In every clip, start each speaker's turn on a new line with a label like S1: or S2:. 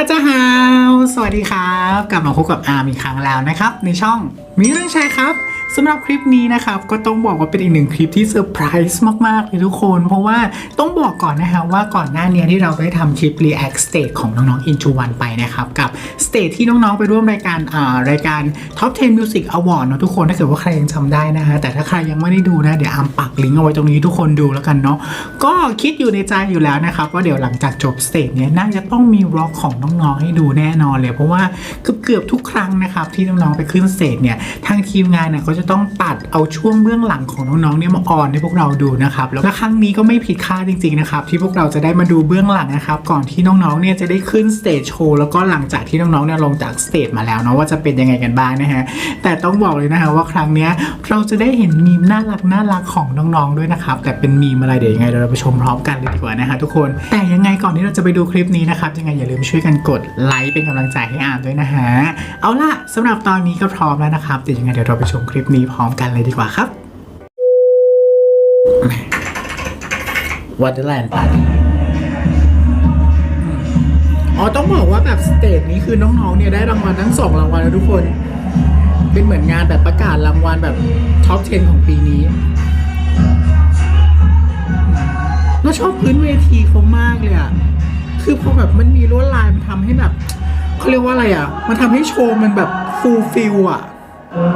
S1: าจาฮาวสวัสดีครับ กลับมาพบกับอาร์มอีกครั้งแล้วนะครับ ในช่องมีเรื่องแชร์ครับ สำหรับคลิปนี้นะครับก็ต้องบอกว่าเป็นอีกหนึ่งคลิปที่เซอร์ไพรส์มาก ๆ เลยทุกคน เพราะว่าต้องบอกก่อนนะฮะว่าก่อนหน้านี้ที่เราได้ทำคลิป React Stage ของน้องๆ Into One ไปนะครับ กับ Stage ที่น้อง ๆ ไปร่วมรายการอ่ารายการ Top 10 Music Award เนอะทุกคนถ้าเกิดว่าใครยังจำได้นะฮะแต่ถ้าใครยังไม่ได้ดูนะเดี๋ยวอามปักลิงก์เอาไว้ตรงนี้ทุกคนดูแล้วกันเนาะก็คิดอยู่ในใจอยู่แล้วนะครับว่าเดี๋ยวหลังจากจบสเตจเนี้ยน่าจะต้องมีร็อกของน้องๆให้ดูแน่นอนเลย เพราะว่าเกือบเกือบๆทุกครั้งนะครับที่น้องๆไปขึ้นสเตจเนี่ยทางทีมงานเนี่ยเขาจะจะต้องตัดเอาช่วงเบื้องหลังของน้องๆเนี่ยมาออนให้พวกเราดูนะครับแล้วครั้งนี้ก็ไม่ผิดคาดจริงๆนะครับที่พวกเราจะได้มาดูเบื้องหลังนะครับก่อนที่น้องๆเนี่ยจะได้ขึ้นสเตจโชว์แล้วก็หลังจากที่น้องๆเนี่ยลงจากสเตจมาแล้วเนาะว่าจะเป็นยังไงกันบ้างนะฮะแต่ต้องบอกเลยนะฮะว่าครั้งเนี้ยเราจะได้เห็นมีมน่ารักน่ารักของน้องๆด้วยนะครับแต่เป็นมีมอะไรเดี๋ยวยังไงเราไปชมพร้อมกันเลยดีกว่านะฮะทุกคนแต่ยังไงก่อนที่เราจะไปดูคลิปนี้นะครับยังไงอย่าลืมช่วยกันกดไลค์เป็นกำลังใจให้อามด้วยนะฮะเอาล่ะสำหรับตอนนี้ก็พร้อมแล้วนะครับเดี๋ยวยังไงเดี๋ยวเราไปชมคลิปนี้พร้อมกันเลยดีกว่าครับวัตเตอร์แลนด์ปาร์ตี้อ๋อต้องบอกว่าแบบสเตจนี้คือน้องๆเนี่ยได้รางวัลทั้งสองรางวัลแล้วทุกคน เป็นเหมือนงานแบบประกาศรางวัลแบบท็อป 10 ของปีนี้เราชอบพื้นเวทีเขามากเลยอะคือพอแบบมันมีลวดลายมันทำให้แบบเขาเรียกว่าอะไรอะมันทำให้โชว์มันแบบฟูลฟิลอะ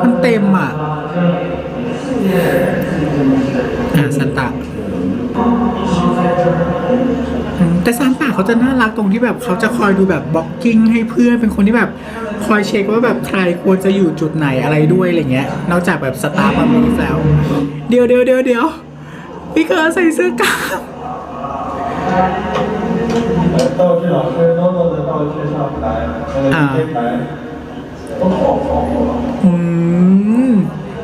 S1: มันเต็มอะอะซันตาแต่ซานตาเขาจะน่ารักตรงที่แบบเขาจะคอยดูแบบบล็อกกิ้งให้เพื่อนเป็นคนที่แบบคอยเช็คว่าแบบใครควรจะอยู่จุดไหนอะไรด้วยอะไรเงี้ย นอกจากแบบสตาร์มามีแล้ว เดี๋ยวเดี๋ยวเดี๋ยวเดี๋ยวพี่เกิร์ใส่เสื้อกล้าม
S2: 道具
S1: อืม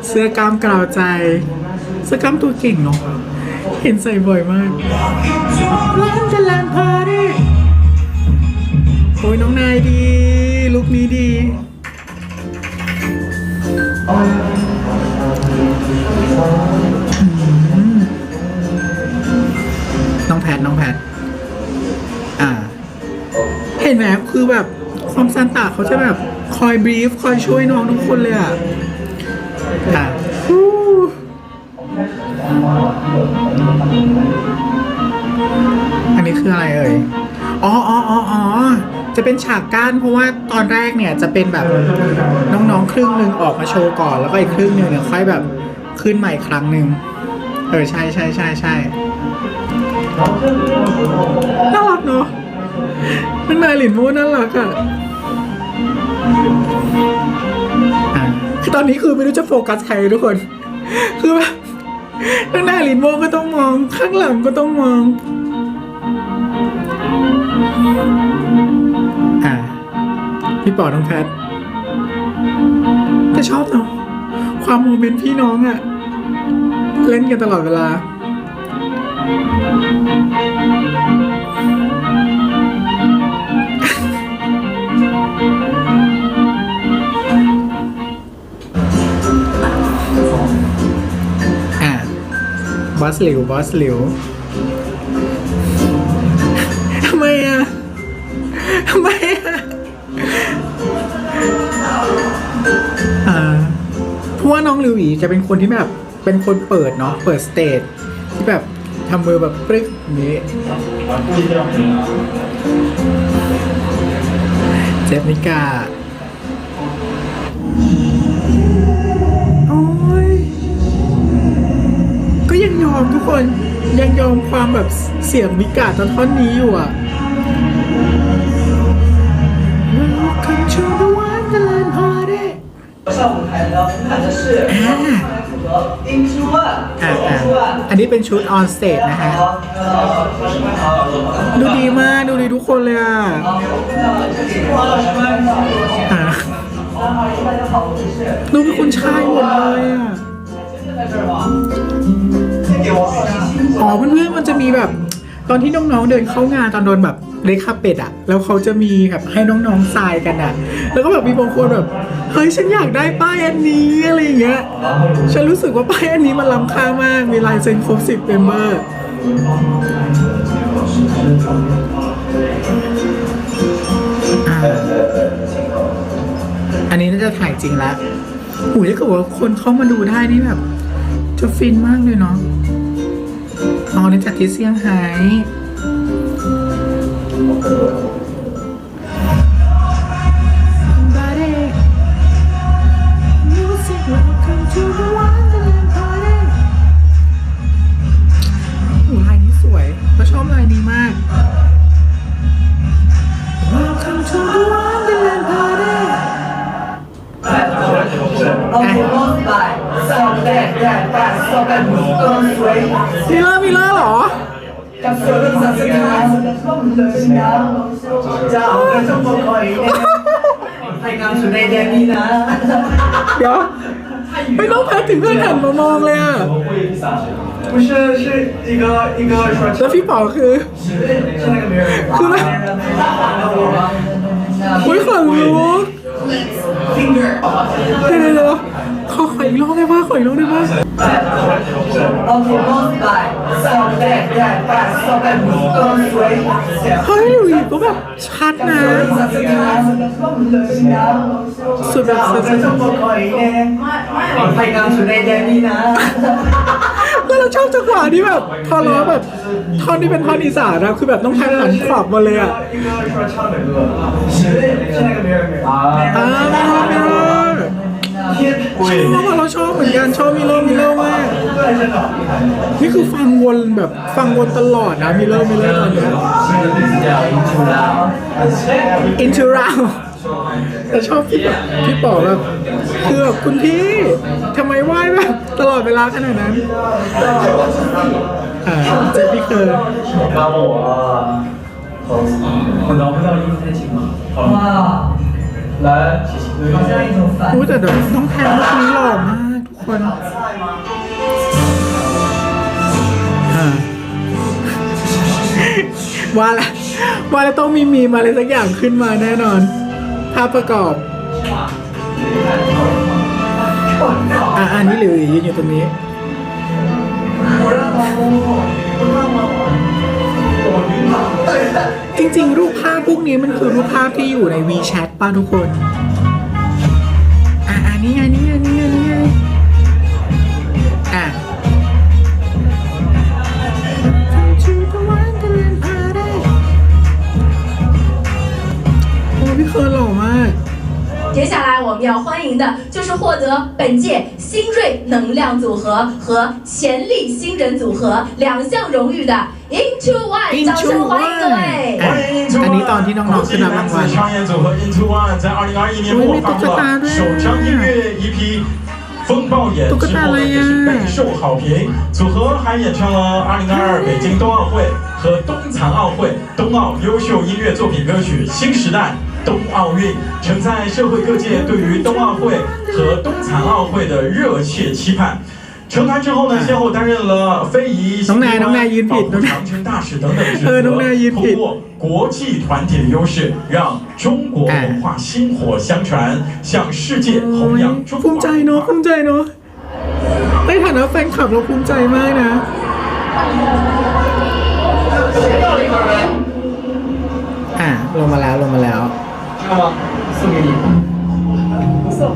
S1: เสื้อกล้ามกล่าวใจ เสื้อกล้ามตัวเก่งเนาะเห็นใส่บ่อยมากวันจะลานพาดิโอ้ยน้องนายดี ลุคนี้ดีน้องแพทน้องแพทอ่า เห็นไหมคือแบบความซันตาเขาจะแบบ คอยบรีฟคอยช่วยน้องทุกคนเลยอะอะฮู้อันนี้คืออะไรเอ่ยอ๋ออ๋ออ๋ออ๋อ จะเป็นฉากก้านเพราะว่าตอนแรกเนี่ยจะเป็นแบบน้องๆ ครึ่งหนึ่งออกมาโชว์ก่อน แล้วก็อีกครึ่งหนึ่งเนี่ยค่อยแบบขึ้นใหม่ครั้งหนึ่งเออใช่ใช่ใช่ใช่น่ารักเนาะนั่นนายหลินมูน่ารักอะ ตอนนี้คือไม่รู้จะโฟกัสใครทุกคน คือแบบข้างหน้าหลินโมก็ต้องมอง ข้างหลังก็ต้องมอง อ่า พี่ปอน้องแพทแต่ชอบเนาะความโมเมนต์พี่น้องอะเล่นกันตลอดเวลาอ บอสหลิวบอสหลิวทำไมอะทำไมอะอ่าเพราะว่าน้องลิวอีจะเป็นคนที่แบบเป็นคนเปิดเนาะเปิดสเตจที่แบบทำมือแบบปรึกนี้เจฟนิกา มทุกคนยังยอมความแบบเสียงมิกาตอนท่อนนี้อยู่อะ Welcome to the Wonderland Party
S3: อันนี้
S1: เป็
S3: นชุด
S1: ออนสเตจนะฮะ ดูดีมาก ดูดีทุกคนเลยอะดูเป็นคนชายหมดเลยอะ เพื่อนๆมันจะมีแบบ ตอนที่น้องๆเดินเข้างานตอนโดนแบบเลคาเป็ดอะแล้วเขาจะมีแบบให้น้องๆทรายกันอะแล้วก็แบบมีบางคนแบบเฮ้ยฉันอยากได้ป้ายอันนี้อะไรอย่างเงี้ยฉันรู้สึกว่าป้ายอันนี้มันล้ำค่ามากมีลายเซ็นครบสิบเมมเบอร์อันนี้น่าจะถ่ายจริงแล้วหูยถ้าเกิดว่าคนเข้ามาดูได้นี่แบบ จะฟินมากเลยเนาะ อ๋อนี่จากที่เซี่ยงไฮ้
S3: 跟随，
S1: มิเลอร์มิเลอร์เหรอ
S3: 跟随着三十年，叫个这么可以呢？还刚出来点你呢？
S1: เดี๋ยว ไม่ต้องพักถึงเพื่อนหันมามองเลยอ่ะ
S2: 不是是一个一个说
S1: แล้วพี่ป๋อคือ
S2: 是那个没人。
S1: คือแบบอุ้ยขนลุกเดี๋ยวเดี๋ยวเดี๋ยว ขออีกรอบได้ป่ะขออีกรอบได้ป่ะเฮ้ยหลุยก็แบบชัดนะสุดแบบสุดแล้วเราชอบจังหวะที่แบบทอนร้อแบบท่อนที่เป็นท่อนอีสานนะคือแบบต้องแทงหันขวับมาเลยอะ
S2: อ่า 说唱的歌，是是那个没人没人。
S1: อ่ามิโลมิโลชอบอะเราชอบเหมือนกันชอบมิโลมิโลมาก
S2: 对，真的。
S1: นี่คือฟังวนแบบฟังวนตลอดนะมิโลมิโลตอนเนี้ย Into Round แต่ชอบพี่แบบพี่ป๋อแบบคือแบบคุณพี่ทำไมไหว้แบบตลอดเวลาขนาดนั้นอ่าเจพี่เคย
S2: 然后我，我挠不到音太轻了。好，
S3: 哇，
S2: 来，
S3: 好像一种反
S1: อู้แต่เดี๋ยวน้องแทนลูกนี้หล่อมากทุกคนอ่าว่าละว่าแล้วต้องมีมีมอะไรสักอย่างขึ้นมาแน่นอน ภาพประกอบ อ่าอันนี้หลิวหลียืนอยู่ตรงนี้ จริงๆ รูปภาพพวกนี้มันคือรูปภาพที่อยู่ใน WeChat ป้าทุกคน อะอันนี้ไงนี่ไงนี่ไงนี่ไงอะโอ้พี่เคยหล่อก
S4: 接下来我们要欢迎的就是获得本届新锐能量组合和潜力新人组合两项荣誉的 Into One，掌声欢迎各位！
S1: 啊อันนี้ตอนที่น้องๆขึ้นรับรางวัล
S5: 商业组合 Into One 在二零二一年末发布了首张音乐 EP。风暴眼之后呢，也是备受好评。组合还演唱了2022北京冬奥会和冬残奥会冬奥优秀音乐作品歌曲《新时代》。 冬奥运承载社会各界对于冬奥会和冬残奥会的热切期盼。成团之后呢，先后担任了非遗、
S1: น้องนายน้องนายยืนผิด
S5: 保护长城大使等等职
S1: เออน้องนายยืน
S5: 责，
S1: ผิด
S5: 通过国际团体的优势，让中国文化薪火相传，向世界弘扬中
S1: ภู
S5: 华
S1: มิใจ
S5: 文
S1: เนาะ
S5: 化
S1: ภู。มิใจเนาะในฐานะแฟนคลับเราภูมิใจมากนะ อ่ะ ลงมาแล้วลงมาแล้ว
S2: Hawak.
S1: Sumili. Gusto.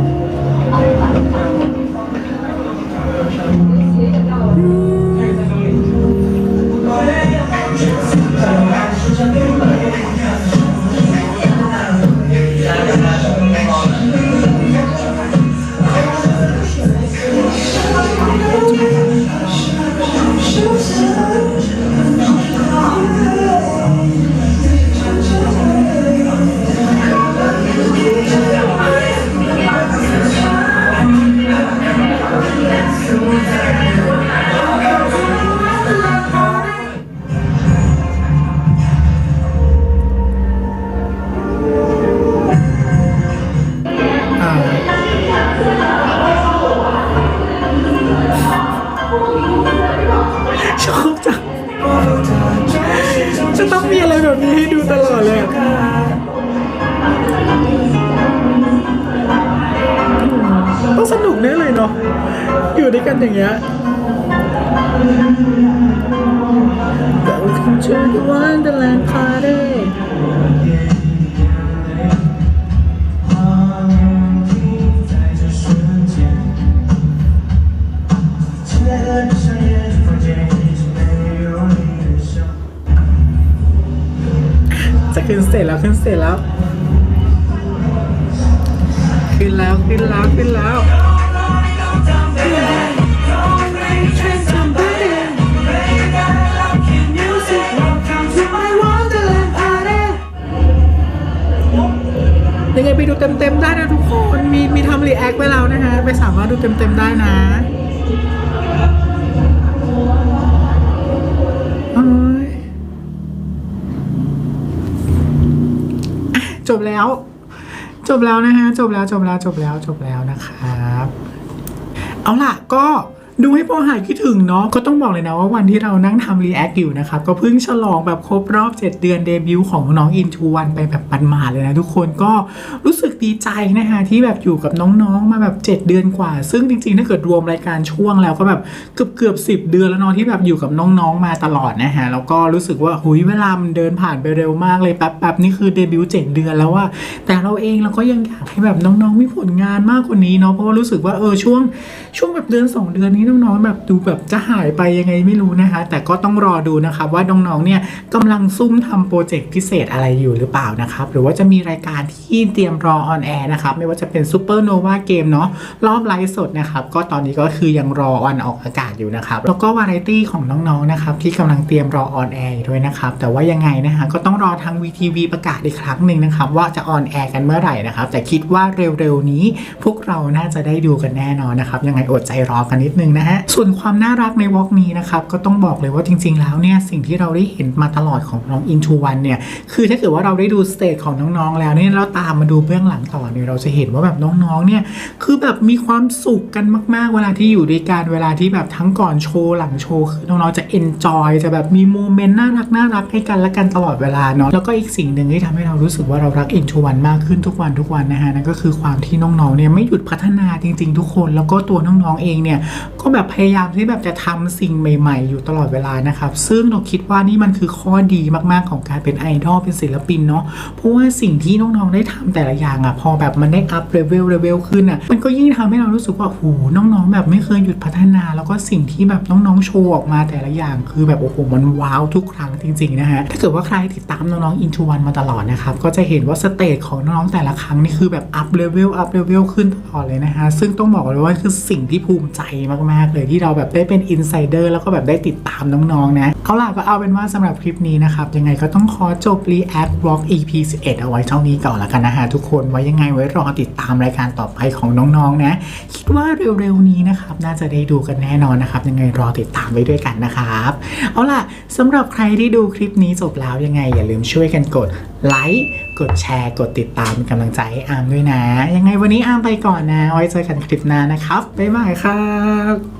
S1: ชอบจังจะต้องมีอะไรแบบนี้ให้ดูตลอดเลยต้องสนุกแน่เลยเนาะอยู่ด้วยกันอย่างเงี้ย Welcome to the Wonderland Party ตจแล้วขึ้นสเตจแล้ว ขึ้นแล้วขึ้นแล้วขึ้นแล้วยังไงไปดูเต็มๆได้นะทุกคน มีมีทำรีแอคไว้แล้วนะฮะไปสามารถดูเต็มๆได้นะ จบแล้ว จบแล้วนะฮะจบแล้วจบแล้วจบแล้วจบแล้วนะครับ เอาล่ะก็ ดูให้พอหายคิดถึงเนาะก็ต้องบอกเลยนะว่าวันที่เรานั่งทำรีแอคอยู่นะครับ ก็เพิ่งฉลองแบบครบรอบ 7 เดือนเดบิวต์ของน้องอินทูวันไปแบบปันมาดๆเลยนะทุกคนก็รู้สึกดีใจนะคะที่แบบอยู่กับน้องๆมาแบบ 7 เดือนกว่า ซึ่งจริงๆ ถ้าเกิดรวมรายการช่วงแล้วก็แบบเกือบเกือบสิเดือนแล้วเนาะที่แบบอยู่กับน้องๆมาตลอดนะฮะแล้วก็รู้สึกว่าหุยเวลามันเดินผ่านไปเร็วมากเลยแป๊บๆนี่คือเดบิวต์7เดือนแล้วว่าแต่เราเองเราก็ยังอยากให้แบบน้องๆมีผลงานมากกว่านี้เนาะเพราะว่ารู้สึกว่าเออช่วงช่วงแบบเดือน 2 เดือนนี้น้องๆแบบดูแบบจะหายไปยังไงไม่รู้นะคะ แต่ก็ต้องรอดูนะครับว่าน้องๆเนี่ยกำลังซุ่มทำโปรเจกต์พิเศษอะไรอยู่หรือเปล่านะครับหรือว่าจะมีรายการที่เตรียมรอออนแอร์นะครับไม่ว่าจะเป็นซูเปอร์โนวาเกมเนาะรอบไลฟ์สดนะครับก็ตอนนี้ก็คือยังรอออนออกอากาศอยู่นะครับแล้วก็วาไรตี้ของน้องๆนะครับที่กำลังเตรียมรอออนแอร์ด้วยนะครับแต่ว่ายังไงนะคะก็ต้องรอทาง VTV ประกาศอีกครั้งหนึ่งนะครับว่าจะออนแอร์กันเมื่อไหร่นะครับแต่คิดว่าเร็วๆนี้พวกเราน่าจะได้ดูกันแน่นอนนะครับยังไงอดใจรอกันนิดนึงนะฮะ ส่วนความน่ารักในวอล์กนี้นะครับ ก็ต้องบอกเลยว่าจริง ๆ แล้วเนี่ย สิ่งที่เราได้เห็นมาตลอดของน้อง Into One เนี่ย คือถ้าเกิดว่าเราได้ดูสเตจของน้องๆแล้วเนี่ยเราตามมาดูเบื้องหลังต่อเนี่ยเราจะเห็นว่าแบบน้องๆเนี่ยคือแบบมีความสุขกันมากๆ เวลาที่อยู่ด้วยกันเวลาที่แบบทั้งก่อนโชว์หลังโชว์คือน้องๆจะ enjoy จะแบบมีโมเมนต์น่ารักน่ารักให้กันและกันตลอดเวลาเนาะแล้วก็อีกสิ่งหนึ่งที่ทำให้เรารู้สึกว่าเรารัก Into One มากขึ้นทุกวันทุกวันนะฮะนั่นก็คือความที่น้องๆเนี่ยไม่หยุดพัฒนาจริง ๆ ทุกคน แล้วก็ตัวน้องๆเองเนี่ยก็แบบพยายามที่แบบจะทำสิ่งใหม่ๆ อยู่ตลอดเวลานะครับ ซึ่งเราคิดว่านี่มันคือข้อดีมากๆของการเป็นไอดอลเป็นศิลปินเนาะเพราะว่าสิ่งที่น้องๆได้ทำแต่ละอย่างอะพอแบบมันได้อัพเลเวลเลเวลขึ้นอะมันก็ยิ่งทำให้เรารู้สึกว่าโหน้องๆ แบบไม่เคยหยุดพัฒนา แล้วก็สิ่งที่แบบน้องๆโชว์ออกมาแต่ละอย่างคือแบบโอ้โหมันว้าวทุกครั้งจริงๆนะฮะถ้าเกิดว่าใครติดตามน้องๆ Into One มาตลอดนะครับก็จะเห็นว่าสเตจของน้องๆแต่ละครั้งนี่คือแบบอัพเลเวลอัพเลเวลขึ้นตลอดเลยนะฮะซึ่งต้องบอกเลยว่าคือสิ่งที่ภูมิใจมากๆเลยที่เราแบบได้เป็นอินไซเดอร์แล้วก็แบบได้ติดตามน้องๆนะ เอาล่ะก็เอาเป็นว่าสำหรับคลิปนี้นะครับ ยังไงก็ต้องขอจบ React Vlog EP 11เอาไว้เท่านี้ก่อนละกันนะฮะทุกคนไว้ยังไงไว้รอติดตามรายการต่อไปของน้องๆนะ คิดว่าเร็วๆนี้นะครับ น่าจะได้ดูกันแน่นอนนะครับ ยังไงรอติดตามไว้ด้วยกันนะครับเอาล่ะสำหรับใครที่ดูคลิปนี้จบแล้วยังไง อย่าลืมช่วยกันกดไลค์กดแชร์กดติดตามกำลังใจให้อามด้วยนะ ยังไงวันนี้อามไปก่อนนะ ไว้เจอกันคลิปหน้านะครับบ๊ายบายครับ